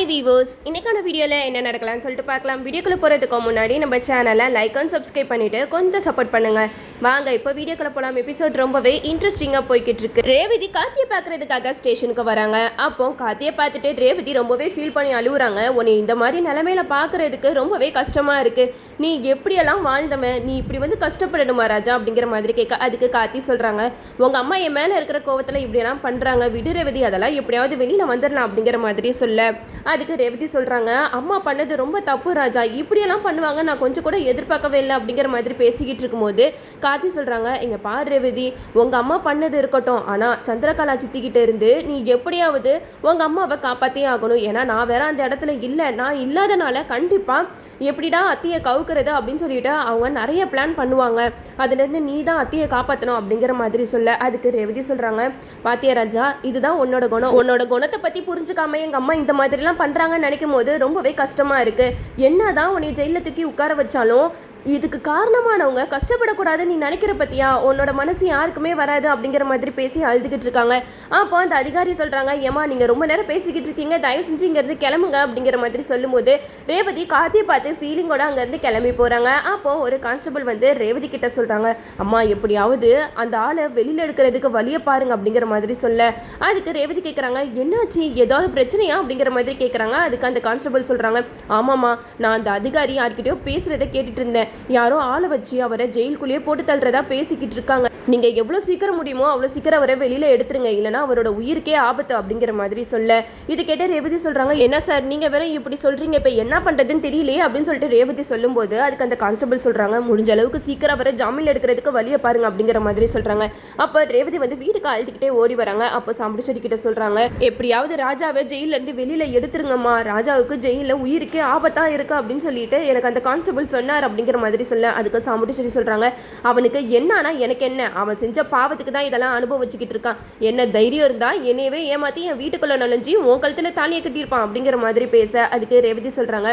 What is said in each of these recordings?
Hi viewers இன்னைக்கான வீடியோவில் என்ன நடக்கலாம்னு சொல்லிட்டு பார்க்கலாம். வீடியோக்குள்ளே போகிறதுக்கு முன்னாடி நம்ம சேனலை லைக் அண்ட் சப்ஸ்கிரைப் பண்ணிட்டு கொஞ்சம் சப்போர்ட் பண்ணுங்க. வாங்க இப்போ வீடியோக்குள்ளே போகலாம் எபிசோட் ரொம்பவே இன்ட்ரெஸ்டிங்காக போய்கிட்டு இருக்கு. ரேவதி காத்தியை பார்க்குறதுக்காக ஸ்டேஷனுக்கு வராங்க. அப்போ காத்தியை பார்த்துட்டு ரேவதி ரொம்பவே ஃபீல் பண்ணி அழுகுறாங்க உன்னை இந்த மாதிரி நிலமையில பார்க்கறதுக்கு ரொம்பவே கஷ்டமாக இருக்குது நீ எப்படியெல்லாம் வாழ்ந்தவன்? நீ இப்படி வந்து கஷ்டப்படணுமா ராஜா? அப்படிங்கிற மாதிரி கேட்க அதுக்கு காத்தி சொல்கிறாங்க உங்கள் அம்மா என் மேலே இருக்கிற கோவத்தில் இப்படியெல்லாம் பண்ணுறாங்க விடு ரேவதி. அதெல்லாம் எப்படியாவது வெளியில் வந்துடலாம். அப்படிங்கிற மாதிரி சொல்ல. அதுக்கு ரேவதி சொல்கிறாங்க அம்மா பண்ணது ரொம்ப தப்பு ராஜா. இப்படியெல்லாம் பண்ணுவாங்க நான் கொஞ்சம் கூட எதிர்பார்க்கவே இல்லை அப்படிங்கிற மாதிரி பேசிக்கிட்டு இருக்கும்போது காத்தி சொல்கிறாங்க இங்கே பார் ரேவதி உங்கள் அம்மா பண்ணது இருக்கட்டும். ஆனால் சந்திரகலா சித்திக்கிட்ட இருந்து நீ எப்படியாவது உங்கள் அம்மாவை காப்பாற்றே ஆகணும். ஏன்னா நான் வேற அந்த இடத்துல இல்லை. நான் இல்லாதனால கண்டிப்பாக எப்படிடா அத்தியை கவுக்கிறது அப்படின்னு சொல்லிட்டு அவங்க நிறைய பிளான் பண்ணுவாங்க. அதுலேருந்து நீ தான் அத்தியை காப்பாற்றணும் அப்படிங்கிற மாதிரி சொல்ல. அதுக்கு ரேவதி சொல்கிறாங்க பாத்தியா ராஜா இதுதான் உன்னோட குணம். உன்னோட குணத்தை பற்றி புரிஞ்சுக்காம எங்கள் அம்மா இந்த மாதிரிலாம் பண்ணுறாங்கன்னு நினைக்கும் போது ரொம்பவே கஷ்டமாக இருக்குது என்ன தான் உன்னை ஜெயிலில் தூக்கி உட்கார வச்சாலும் இதுக்கு காரணமானவங்க கஷ்டப்படக்கூடாது நீ நினைக்கிற பத்தியா? உன்னோட மனசு யாருக்குமே வராது அப்படிங்கிற மாதிரி பேசி அழுதுகிட்டு இருக்காங்க. அப்போ அந்த அதிகாரி சொல்றாங்க ஏமா நீங்க ரொம்ப நேரம் பேசிக்கிட்டு இருக்கீங்க. தயவு செஞ்சு இங்கேருந்து கிளம்புங்க. அப்படிங்கிற மாதிரி சொல்லும்போது ரேவதி காத்தியை பார்த்து ஃபீலிங்கோட அங்கேருந்து கிளம்பி போறாங்க. அப்போ ஒரு கான்ஸ்டபிள் வந்து ரேவதி கிட்ட சொல்றாங்க அம்மா எப்படியாவது அந்த ஆளை வெளியில எடுக்கிறதுக்கு வழியை பாருங்க அப்படிங்கிற மாதிரி சொல்ல. அதுக்கு ரேவதி கேட்குறாங்க என்னாச்சு? ஏதாவது பிரச்சனையா? அப்படிங்கிற மாதிரி கேட்குறாங்க அதுக்கு அந்த கான்ஸ்டபிள் சொல்றாங்க ஆமாம்மா நான் அந்த அதிகாரி யார்கிட்டயோ பேசுகிறத கேட்டுட்டு இருந்தேன். யாரோ ஆளை வச்சு அவரை ஜெயிலுக்குள்ளேயே போட்டு தள்ளுறதா பேசிக்கிட்டு இருக்காங்க. நீங்க எவ்வளோ சீக்கிரம் முடியுமோ அவ்வளோ சீக்கிரம் அவரை வெளியில எடுத்துருங்க. இல்லைன்னா அவரோட உயிருக்கே ஆபத்து அப்படிங்கிற மாதிரி சொல்ல. இது கேட்ட ரேவதி சொல்றாங்க என்ன சார் நீங்க வேற இப்படி சொல்றீங்க. இப்போ என்ன பண்றதுன்னு தெரியலையே அப்படின்னு சொல்லிட்டு ரேவதி சொல்லும்போது அதுக்கு அந்த கான்ஸ்டபிள் சொல்றாங்க முடிஞ்ச அளவுக்கு சீக்கிரம் அவரை ஜாமீன் எடுக்கிறதுக்கு வழியை பாருங்க அப்படிங்கிற மாதிரி சொல்றாங்க. அப்போ ரேவதி வந்து வீட்டுக்கு அழுதுகிட்டே ஓடி வராங்க. அப்போ சாம்பிடிச்செடி கிட்ட சொல்றாங்க எப்படியாவது ராஜாவை ஜெயில இருந்து வெளியில எடுத்துருங்கம்மா. ராஜாவுக்கு ஜெயில உயிருக்கே ஆபத்தா இருக்கு அப்படின்னு சொல்லிட்டு எனக்கு அந்த கான்ஸ்டபிள் சொன்னார் அப்படிங்கிற மாதிரி சொல்ல அதுக்கு சாம்பிடிச்செடி சொல்றாங்க. அவனுக்கு என்னன்னா எனக்கு என்ன? அவன் செஞ்ச பாவத்துக்கு தான் இதெல்லாம் அனுபவிச்சுக்கிட்டு இருக்கான். என்ன தைரியம் இருந்தால் என்னையவே ஏமாத்தி என் வீட்டுக்குள்ள நுழைஞ்சி உன் கழுத்துல தாலியை கட்டியிருப்பான் அப்படிங்கிற மாதிரி பேச அதுக்கு ரேவதி சொல்றாங்க.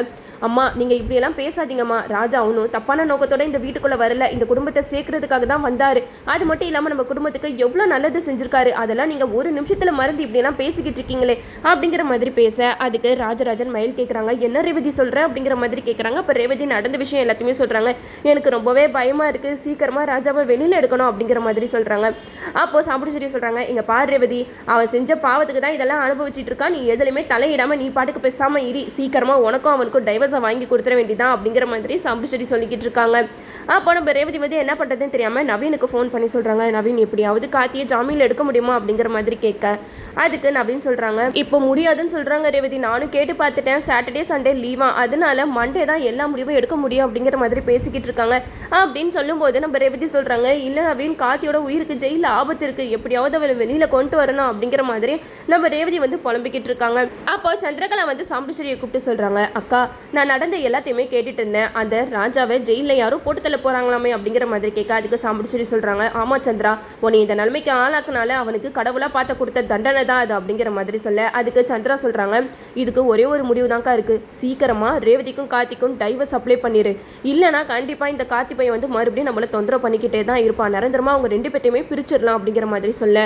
அம்மா நீங்க இப்படியெல்லாம் பேசாதீங்கம்மா. ராஜா ஒன்றும் தப்பான நோக்கத்தோட இந்த வீட்டுக்குள்ள வரல. இந்த குடும்பத்தை சேர்க்கறதுக்காக தான் வந்தாரு. அது மட்டும் இல்லாம நம்ம குடும்பத்துக்கு எவ்வளவு நல்லது செஞ்சுருக்காரு. அதெல்லாம் நீங்க ஒரு நிமிஷத்துல மறந்து இப்படியெல்லாம் பேசிக்கிட்டு இருக்கீங்களே அப்படிங்கிற மாதிரி பேச அதுக்கு ராஜராஜன் மயில் கேட்குறாங்க என்ன ரேவதி சொல்ற அப்படிங்கிற மாதிரி கேட்குறாங்க அப்போ ரேவதி நடந்த விஷயம் எல்லாத்தையுமே சொல்கிறாங்க எனக்கு ரொம்பவே பயமாக இருக்குது சீக்கிரமாக ராஜாவை வெளியில் எடுக்கணும் அப்படிங்கிற மாதிரி சொல்கிறாங்க அப்போது சாப்பிட்டு சொல்லி சொல்கிறாங்க இங்க பாரு ரேவதி அவன் செஞ்ச பாவத்துக்கு தான் இதெல்லாம் அனுபவிச்சுட்டு இருக்கான். நீ எதுலையுமே தலையிடாம நீ பாட்டுக்கு பேசாமல் இரி. சீக்கிரமாக உனக்கும் அவனுக்கும் டைவர்ஸை வாங்கி கொடுத்துட வேண்டியதான் அப்படிங்கிற மாதிரி சாப்பிட்டு சொல்லி சொல்லிக்கிட்டு இருக்காங்க. அப்போ நம்ம ரேவதி வந்து என்ன பண்ணுறதுன்னு தெரியாமல் நவீனுக்கு ஃபோன் பண்ணி சொல்கிறாங்க நவீன் எப்படியாவது காத்தியை ஜாமீனில் எடுக்க முடியுமா அப்படிங்கிற மாதிரி கேட்க. அதுக்கு நவீன் சொல்கிறாங்க இப்போ முடியாதுன்னு சொல்கிறாங்க ரேவதி. நானும் கேட்டு பார்த்துட்டேன். சாட்டர்டே சண்டே லீவா அதனால மண்டே தான் எல்லா முடிவும் எடுக்க முடியும் அப்படிங்கிற மாதிரி பேசிக்கிட்டு இருக்காங்க. அப்படின்னு சொல்லும்போது நம்ம ரேவதி சொல்கிறாங்க இல்லை நவீன் காத்தியோட உயிருக்கு ஜெயிலில் ஆபத்து இருக்குது எப்படியாவது அவளை வெளியில் கொண்டு வரணும் அப்படிங்கிற மாதிரி நம்ம ரேவதி வந்து புலம்பிக்கிட்டு இருக்காங்க. அப்போ சந்திரகலா வந்து சாம்பிச்சேரியை கூப்பிட்டு சொல்கிறாங்க அக்கா நான் நடந்த எல்லாத்தையுமே கேட்டுட்டு இருந்தேன். அந்த ராஜாவை ஜெயிலில் யாரும் போட்டு தள்ள போகிறாங்களாமே அப்படிங்கிற மாதிரி கேட்க அதுக்கு சாம்பிச்சேரி சொல்கிறாங்க ஆமா சந்திரா உன்னை இந்த நிலைமைக்கு ஆளாக்குனால அவனுக்கு கடவுளாக பார்த்து கொடுத்த தண்டனை தான் அது அப்படிங்கிற மாதிரி சொல்ல அதுக்கு சந்திரா சொல்கிறாங்க இதுக்கு ஒரே ஒரு முடிவு தான்க்கா இருக்குது சீக்கிரமாக ரேவதிக்கும் கார்த்திக்கும் டைவர்ஸ் அப்ளை பண்ணிடு இல்லைனா கண்டிப்பாக இந்த கார்த்தி பையன் வந்து மறுபடியும் நம்மளை தொந்தரவு பண்ணிக்கிட்டே தான் இருப்பான். நிரந்தரமாக அவங்க ரெண்டு பேர்த்தையுமே பிரிச்சிடலாம் அப்படிங்கிற மாதிரி சொல்ல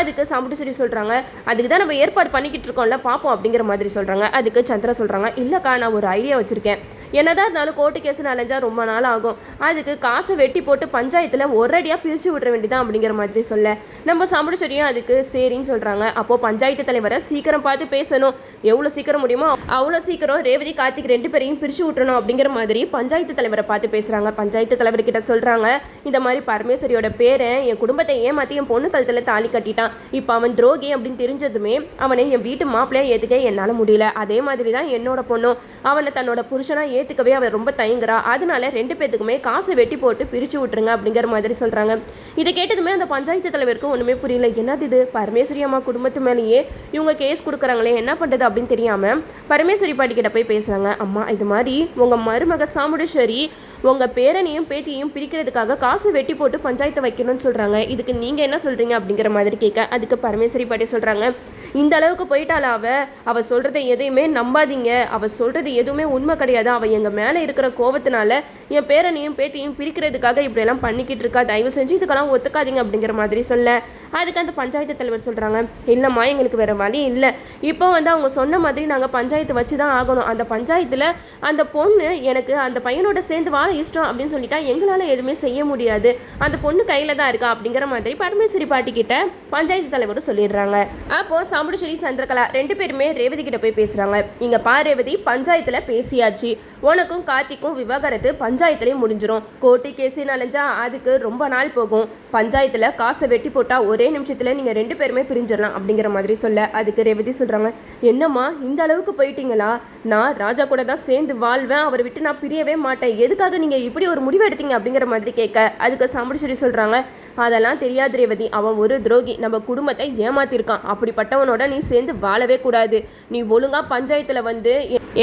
அதுக்கு சாம்பிச்சேரி சொல்கிறாங்க அதுக்கு தான் நம்ம ஏற்பாடு பண்ணிக்கிட்டு இருக்கோம்ல பார்ப்போம் அப்படிங்கிற மாதிரி சொல்கிறாங்க அதுக்கு சந்திரா சொல்கிறாங்க இல்லைக்கா நான் ஒரு ஐடியா வச்சுருக்கேன். என்னதான் இருந்தாலும் கோர்ட்டு கேஸ் அலைஞ்சால் ரொம்ப நாள் ஆகும். அதுக்கு காசை வெட்டி போட்டு பஞ்சாயத்தில் ஒரடியாக பிரித்து விட்ற வேண்டியதான் அப்படிங்கிற மாதிரி சொல்ல. நம்ம சமுடிச்சரியும் அதுக்கு சரின்னு சொல்கிறாங்க அப்போது பஞ்சாயத்து தலைவரை சீக்கிரம் பார்த்து பேசணும். எவ்வளோ சீக்கிரம் முடியுமோ அவ்வளோ சீக்கிரம் ரேவதி கார்த்திக் ரெண்டு பேரையும் பிரித்து விட்டுறணும் அப்படிங்கிற மாதிரி பஞ்சாயத்து தலைவரை பார்த்து பேசுகிறாங்க பஞ்சாயத்து தலைவர்கிட்ட சொல்கிறாங்க இந்த மாதிரி பரமேஸ்வரியோட பேரை என் குடும்பத்தை ஏமாற்றி என் பொண்ணு கழுத்தில் தாலி கட்டிட்டான். இப்போ அவன் துரோகி அப்படின்னு தெரிஞ்சதுமே அவனை என் வீட்டு மாப்பிள்ளையை ஏற்றுக்க என்னால் முடியல. அதே மாதிரி தான் என்னோட பொண்ணும். அவனை தன்னோட புருஷனாக ஏற்றுக்கவே அவள் ரொம்ப தயங்குறா. அதனால ரெண்டு பேத்துக்குமே காசை வெட்டி போட்டு பிரித்து விட்டுருங்க அப்படிங்கிற மாதிரி சொல்கிறாங்க இதை கேட்டதுமே அந்த பஞ்சாயத்து தலைவருக்கும் ஒன்றுமே புரியல. என்னது இது? பரமேஸ்வரி அம்மா குடும்பத்து மேலேயே இவங்க கேஸ் கொடுக்குறாங்களே என்ன பண்ணுறது அப்படின்னு தெரியாமல் பரமேஸ்வரி பாட்டி கிட்ட போய் பேசுகிறாங்க அம்மா இது மாதிரி உங்கள் மருமக சாமுடேஸ்வரி உங்கள் பேரனையும் பேத்தியையும் பிரிக்கிறதுக்காக காசு வெட்டி போட்டு பஞ்சாயத்தை வைக்கணும்னு சொல்கிறாங்க இதுக்கு நீங்கள் என்ன சொல்கிறீங்க அப்படிங்கிற மாதிரி கேட்க அதுக்கு பரமேஸ்வரி பாட்டி சொல்கிறாங்க இந்த அளவுக்கு போயிட்டால அவ? அவள் சொல்கிறத எதையுமே நம்பாதீங்க. அவள் சொல்கிறது எதுவுமே உண்மை கிடையாது. அவள் எங்கள் மேலே இருக்கிற கோவத்தினால என் பேரனையும் பேத்தியும் பிரிக்கிறதுக்காக இப்படியெல்லாம் பண்ணிக்கிட்டு இருக்கா. தயவு செஞ்சு இதுக்கெல்லாம் ஒத்துக்காதீங்க அப்படிங்கிற மாதிரி சொல்ல. அதுக்கு அந்த பஞ்சாயத்து தலைவர் சொல்கிறாங்க இல்லைம்மா எங்களுக்கு வேறு வழி இல்லை. இப்போ வந்து அவங்க சொன்ன மாதிரி நாங்கள் பஞ்சாயத்து வச்சு தான் ஆகணும். அந்த பஞ்சாயத்தில் அந்த பொண்ணு எனக்கு அந்த பையனோட சேர்ந்து வாழ இஷ்டம் அப்படின்னு சொல்லிட்டா எங்களால் எதுவுமே செய்ய முடியாது. அந்த பொண்ணு கையில் தான் இருக்கா அப்படிங்கிற மாதிரி பரமேஸ்வரி பாட்டி கிட்ட பஞ்சாயத்து தலைவரும் சொல்லிடுறாங்க. அப்போ சாமுண்டேஸ்வரி சந்திரகலா ரெண்டு பேருமே ரேவதி கிட்ட போய் பேசுகிறாங்க இங்கே பா ரேவதி பஞ்சாயத்தில் பேசியாச்சு. உனக்கும் கார்த்திக்கும் விவாகரத்து பஞ்சாயத்துலயே முடிஞ்சிடும் கோர்ட்டு கேஸுன்னு அலைஞ்சா அதுக்கு ரொம்ப நாள் போகும். பஞ்சாயத்தில் காசை வெட்டி போட்டால் ஒரே நிமிஷத்தில் நீங்கள் ரெண்டு பேருமே பிரிஞ்சிடலாம் அப்படிங்கிற மாதிரி சொல்ல அதுக்கு ரேவதி சொல்கிறாங்க என்னம்மா இந்த அளவுக்கு போயிட்டீங்களா? நான் ராஜா கூட தான் சேர்ந்து வாழ்வேன் அவரை விட்டு நான் பிரியவே மாட்டேன். எதுக்காக நீங்கள் இப்படி ஒரு முடிவு எடுத்தீங்க அப்படிங்கிற மாதிரி கேட்க அதுக்கு சாமுடிச்சேரி சொல்கிறாங்க அதெல்லாம் தெரியாது ரேவதி. அவன் ஒரு துரோகி. நம்ம குடும்பத்தை ஏமாத்திருக்கான். அப்படிப்பட்டவனோட நீ சேர்ந்து வாழவே கூடாது. நீ ஒழுங்கா பஞ்சாயத்தில் வந்து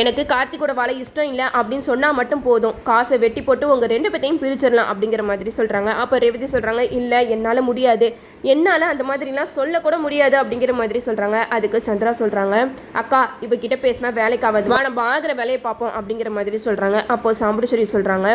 எனக்கு கார்த்திகோட வாழ இஷ்டம் இல்லை அப்படின்னு சொன்னால் மட்டும் போதும். காசை வெட்டி போட்டு உங்கள் ரெண்டு பேத்தையும் பிரிச்சிடலாம் அப்படிங்கிற மாதிரி சொல்கிறாங்க அப்போ ரேவதி சொல்கிறாங்க இல்லை என்னால் முடியாது. என்னால் அந்த மாதிரிலாம் சொல்லக்கூட முடியாது அப்படிங்கிற மாதிரி சொல்கிறாங்க அதுக்கு சந்திரா சொல்கிறாங்க அக்கா இவகிட்ட பேசினா வேலைக்கு ஆகாது. நம்ம ஆகிற வேலையை பார்ப்போம் அப்படிங்கிற மாதிரி சொல்கிறாங்க அப்போ சாம்புடிச்சேரி சொல்கிறாங்க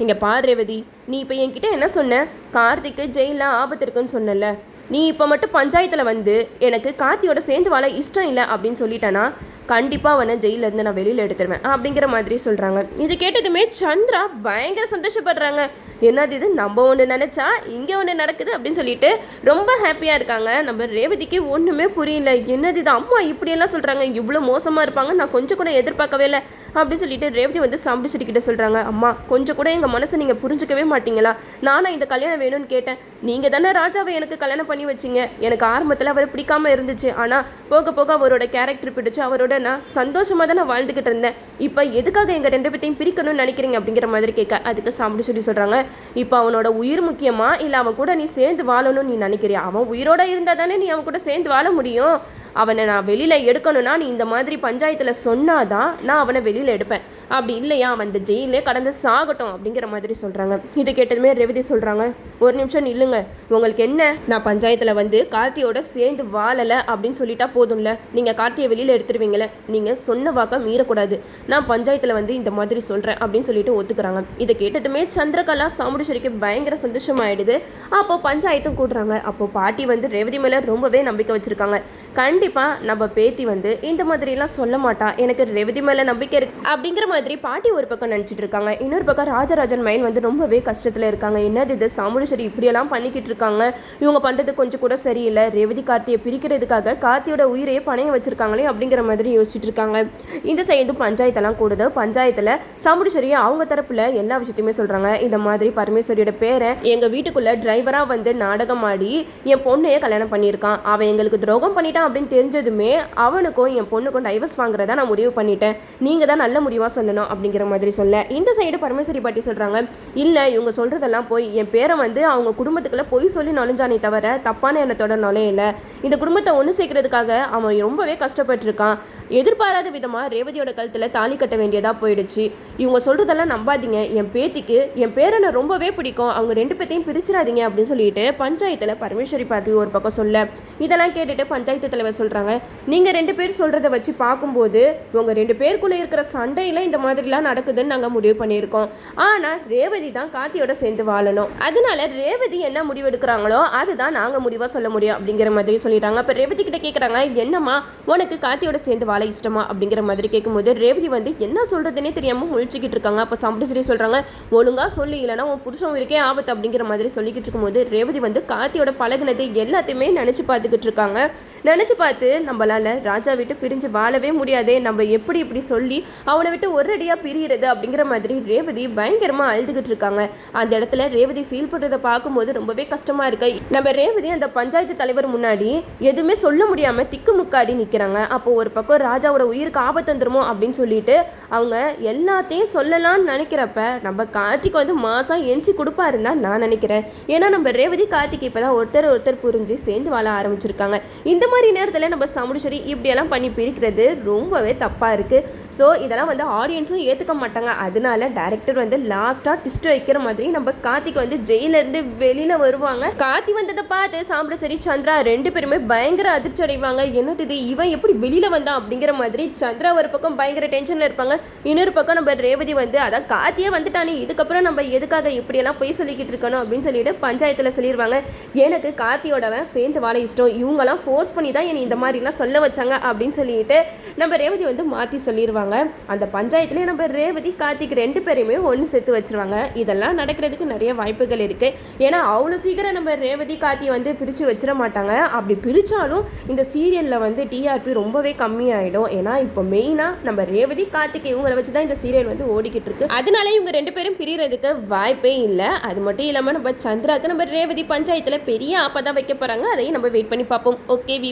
இங்கே பார் ரேவதி நீ இப்போ என்கிட்ட என்ன சொன்ன? கார்த்திக்கு ஜெயிலில் ஆபத்து இருக்குன்னு சொன்னல நீ இப்போ மட்டும் பஞ்சாயத்தில் வந்து எனக்கு கார்த்தியோட சேர்ந்து வாழ இஷ்டம் இல்லை அப்படின்னு சொல்லிட்டேன்னா கண்டிப்பாக அவனை ஜெயிலேருந்து நான் வெளியில் எடுத்துருவேன் அப்படிங்கிற மாதிரி சொல்கிறாங்க இது கேட்டதுமே சந்திரா பயங்கர சந்தோஷப்படுறாங்க. என்னது இது? நம்ம ஒன்று நினச்சா இங்கே ஒன்று நடக்குது அப்படின்னு சொல்லிட்டு ரொம்ப ஹாப்பியாக இருக்காங்க. நம்ம ரேவதிக்கு ஒன்றுமே புரியல. என்னது இது? அம்மா இப்படியெல்லாம் சொல்கிறாங்க இவ்வளோ மோசமாக இருப்பாங்க நான் கொஞ்சம் கூட எதிர்பார்க்கவே இல்லை. அப்படின்னு சொல்லிட்டு ரேவதி வந்து சாம்பிடிச்சிட்டு கிட்ட சொல்கிறாங்க அம்மா கொஞ்சம் கூட எங்கள் மனசை நீங்கள் புரிஞ்சுக்கவே மாட்டீங்களா? நானும் இந்த கல்யாணம் வேணும்னு கேட்டேன். நீங்கள் தானே ராஜாவை எனக்கு கல்யாணம் பண்ணி வச்சீங்க. எனக்கு ஆரம்பத்தில் அவரை பிடிக்காம இருந்துச்சு. ஆனால் போக போக அவரோட கேரக்டர் பிடிச்சு அவரோட நான் சந்தோஷமாக தான் நான் வாழ்ந்துக்கிட்டு இருந்தேன். இப்போ எதுக்காக எங்கள் ரெண்டு பேர்த்தையும் பிரிக்கணும்னு நினைக்கிறீங்க? அப்படிங்கிற மாதிரி கேட்க அதுக்கு சாப்பிட்டு சொல்லி சொல்கிறாங்க இப்போ அவனோட உயிர் முக்கியமா? இல்லை அவன் கூட நீ சேர்ந்து வாழணும்னு நீ நினைக்கிறியா? அவன் உயிரோட இருந்தால் தானே நீ அவன் கூட சேர்ந்து வாழ முடியும். அவனை நான் வெளியில் எடுக்கணும்னா நீ இந்த மாதிரி பஞ்சாயத்தில் சொன்னாதான் நான் அவனை வெளியில் எடுப்பேன். அப்படி இல்லையா? அவன் இந்த ஜெயிலே கடந்து சாகட்டும் அப்படிங்கிற மாதிரி சொல்கிறாங்க இது கேட்டதுமே ரேவதி சொல்கிறாங்க ஒரு நிமிஷம் இல்லைங்க உங்களுக்கு என்ன? நான் பஞ்சாயத்தில் வந்து கார்த்தியோட சேர்ந்து வாழலை அப்படின்னு சொல்லிட்டா போதும்ல. நீங்கள் கார்த்தியை வெளியில் எடுத்துருவீங்களே. நீங்கள் சொன்ன வாக்க மீறக்கூடாது. நான் பஞ்சாயத்தில் வந்து இந்த மாதிரி சொல்கிறேன் அப்படின்னு சொல்லிட்டு ஒத்துக்கிறாங்க. இதை கேட்டதுமே சந்திரகலா சாமுண்டேஸ்வரிக்கு பயங்கர சந்தோஷமாயிடுது. அப்போ பஞ்சாயத்தும் கூடுறாங்க. அப்போ பாட்டி வந்து ரேவதி மேலே ரொம்பவே நம்பிக்கை வச்சுருக்காங்க. கண்டிப்பாக நம்ம பேத்தி வந்து இந்த மாதிரிலாம் சொல்ல மாட்டா. எனக்கு ரேவதி மேலே நம்பிக்கை இருக்கு. அப்படிங்கிற மாதிரி பாட்டி ஒரு பக்கம் நினச்சிட்டு இருக்காங்க. இன்னொரு பக்கம் ராஜராஜன் மைண்ட் வந்து ரொம்பவே கஷ்டத்தில் இருக்காங்க. என்னது இது? சாமுண்டேஸ்வரி இப்படியெல்லாம் பண்ணிக்கிட்டு இருக்காங்க. இவங்க பண்ணுறது கொஞ்சம் கூட சரியில்லை. ரேவதி கார்த்தியை பிரிக்கிறதுக்காக கார்த்தியோட உயிரையே பணையம் வச்சிருக்காங்களே அப்படிங்கிற மாதிரி யோசிச்சுட்டு இருக்காங்க. இந்த சைடு பஞ்சாயத்தெல்லாம் கூடுது. பஞ்சாயத்தில் சாமுண்டேஸ்வரி அவங்க தரப்பில் எல்லா விஷயத்தையுமே சொல்கிறாங்க இந்த மாதிரி பரமேஸ்வரியோட பேரை எங்கள் வீட்டுக்குள்ளே டிரைவராக வந்து நாடகம் ஆடி என் பொண்ணையே கல்யாணம் பண்ணியிருக்கான். அவன் எங்களுக்கு துரோகம் பண்ணிட்டான் அப்படின்னு தெரிஞ்சதுமே அவனுக்கும் என் பொண்ணுக்கும் டைவர்ஸ் வாங்குறதா நான் முடிவு பண்ணிட்டேன். நீங்கள் தான் நல்ல முடிவாக சொல்லணும் அப்படிங்கிற மாதிரி சொல்ல. இந்த சைடு பரமேஸ்வரி பாட்டி சொல்கிறாங்க இல்லை இவங்க சொல்கிறதெல்லாம் போய் என் பேரை வந்து அவங்க குடும்பத்துக்குள்ளே பொய் சொல்லி நுழைஞ்சானே தவிர தப்பான எண்ணத்தோட நுழையல. இந்த குடும்பத்தை ஒன்று சேர்க்கறதுக்காக அவன் ரொம்பவே கஷ்டப்பட்டிருக்கான். எதிர்பாராத விதமாக ரேவதியோட கழுத்தில் தாலி கட்ட வேண்டியதாக போயிடுச்சு. இவங்க சொல்கிறதெல்லாம் நம்பாதீங்க. என் பேத்திக்கு என் பேரனை ரொம்பவே பிடிக்கும். அவங்க ரெண்டு பேத்தையும் பிரிச்சிடாதீங்க அப்படின்னு சொல்லிட்டு பஞ்சாயத்தில் பரமேஸ்வரி பாட்டி ஒரு பக்கம் சொல்ல. இதெல்லாம் கேட்டுட்டு பஞ்சாயத்து தலைவர் சொல்கிறாங்க நீங்கள் ரெண்டு பேர் சொல்கிறத வச்சு பார்க்கும்போது உங்கள் ரெண்டு பேருக்குள்ளே இருக்கிற சண்டையில் இந்த மாதிரிலாம் நடக்குதுன்னு நாங்கள் முடிவு பண்ணியிருக்கோம். ஆனால் ரேவதி தான் காத்தியோட சேர்ந்து வாழணும். அதனால ரேவதி என்ன முடிவு எடுக்கிறாங்களோ அதுதான் நாங்கள் முடிவாக சொல்ல முடியும் அப்படிங்கிற மாதிரி சொல்லிடுறாங்க அப்போ ரேவதி கிட்ட கேட்குறாங்க என்னம்மா உனக்கு காத்தியோட சேர்ந்து வாழ இஷ்டமா? அப்படிங்கிற மாதிரி கேட்கும்போது ரேவதி வந்து என்ன சொல்கிறதுனே தெரியாமல் முழிச்சிக்கிட்டு இருக்காங்க. அப்போ சாம்பிட்டு சொல்கிறாங்க ஒழுங்காக சொல்லி இல்லைனா உன் புருஷன் இருக்கே ஆபத்து. அப்படிங்கிற மாதிரி சொல்லிக்கிட்டு இருக்கும்போது ரேவதி வந்து காத்தியோட பழகுனது எல்லாத்தையுமே நினச்சி பார்த்துக்கிட்டு இருக்காங்க. நினச்சி பார்த்து நம்மளால் ராஜா விட்டு பிரிஞ்சு வாழவே முடியாதே நம்ம எப்படி இப்படி சொல்லி அவனை விட்டு ஒரடியாக பிரியிறது அப்படிங்கிற மாதிரி ரேவதி பயங்கரமாக அழுதுகிட்டு இருக்காங்க. அந்த இடத்துல ரேவதி ஃபீல் பண்ணுறதை பார்க்கும்போது ரொம்பவே கஷ்டமாக இருக்கு. நம்ம ரேவதி அந்த பஞ்சாயத்து தலைவர் முன்னாடி எதுவுமே சொல்ல முடியாமல் திக்கு முக்காடி நிற்கிறாங்க அப்போ ஒரு பக்கம் ராஜாவோட உயிருக்கு ஆபத்து வந்துருமோ அப்படின்னு சொல்லிட்டு அவங்க எல்லாத்தையும் சொல்லலாம்னு நினைக்கிறப்ப நம்ம கார்த்திக் வந்து மாதம் எஞ்சி கொடுப்பாருன்னு தான் நான் நினைக்கிறேன். ஏன்னா நம்ம ரேவதி கார்த்திக் இப்போ தான் ஒருத்தர் ஒருத்தர் புரிஞ்சு சேர்ந்து வாழ ஆரம்பிச்சிருக்காங்க. இந்த மாதிரி நேரத்தில் நம்ம சமுடிச்சரி இப்படியெல்லாம் பண்ணி பிரிக்கிறது ரொம்பவே தப்பாக இருக்குது ஸோ இதெல்லாம் வந்து ஆடியன்ஸும் ஏற்றுக்க மாட்டாங்க. அதனால டேரக்டர் வந்து லாஸ்ட்டாக ட்விஸ்ட் வைக்கிற மாதிரி நம்ம கார்த்திக் வந்து ஜெயிலேருந்து வெளியில் வருவாங்க. கார்த்தி வந்ததை பார்த்து சாம்பிரசரி சந்திரா ரெண்டு பேருமே பயங்கர அதிர்ச்சி அடைவாங்க. என்னது இது இவன் எப்படி வெளியில் வந்தான் அப்படிங்கிற மாதிரி சந்திரா ஒரு பக்கம் பயங்கர டென்ஷனில் இருப்பாங்க. இன்னொரு பக்கம் நம்ம ரேவதி வந்து அதான் கார்த்தியே வந்துட்டானே இதுக்கப்புறம் நம்ம எதுக்காக இப்படியெல்லாம் போய் சொல்லிக்கிட்டு இருக்கணும் அப்படின்னு சொல்லிட்டு பஞ்சாயத்தில் சொல்லிடுவாங்க எனக்கு கார்த்தியோட தான் சேர்ந்து வாழ இஷ்டம். இவங்கெல்லாம் ஃபோர்ஸ் பண்ணி தான் என்னை இந்த மாதிரிலாம் சொல்ல வச்சாங்க அப்படின்னு சொல்லிட்டு நம்ம ரேவதி வந்து மாற்றி சொல்லிடுவாங்க அந்த பஞ்சாயத்துலேயே நம்ம ரேவதி கார்த்திக் ரெண்டு பேரையுமே ஒன்று சேர்த்து வச்சிருவாங்க. இதெல்லாம் நடக்கிறதுக்கு நிறைய வாய்ப்புகள் இருக்குது ஏன்னா அவ்வளோ சீக்கிரம் நம்ம ரேவதி கார்த்தி வந்து பிரித்து வச்சிட மாட்டாங்க. அப்படி பிரித்தாலும் இந்த சீரியலில் வந்து டிஆர்பி ரொம்பவே கம்மியாயிடும். ஏன்னா இப்போ மெயினாக நம்ம ரேவதி கார்த்திக் இவங்களை வச்சு தான் இந்த சீரியல் வந்து ஓடிக்கிட்டு இருக்கு. அதனால இவங்க ரெண்டு பேரும் பிரியறதுக்கு வாய்ப்பே இல்லை. அது மட்டும் இல்லாமல் நம்ம சந்திராக்கு நம்ம ரேவதி பஞ்சாயத்தில் பெரிய ஆப்பா தான் வைக்க போகிறாங்க அதையும் நம்ம வெயிட் பண்ணி பார்ப்போம். Okay we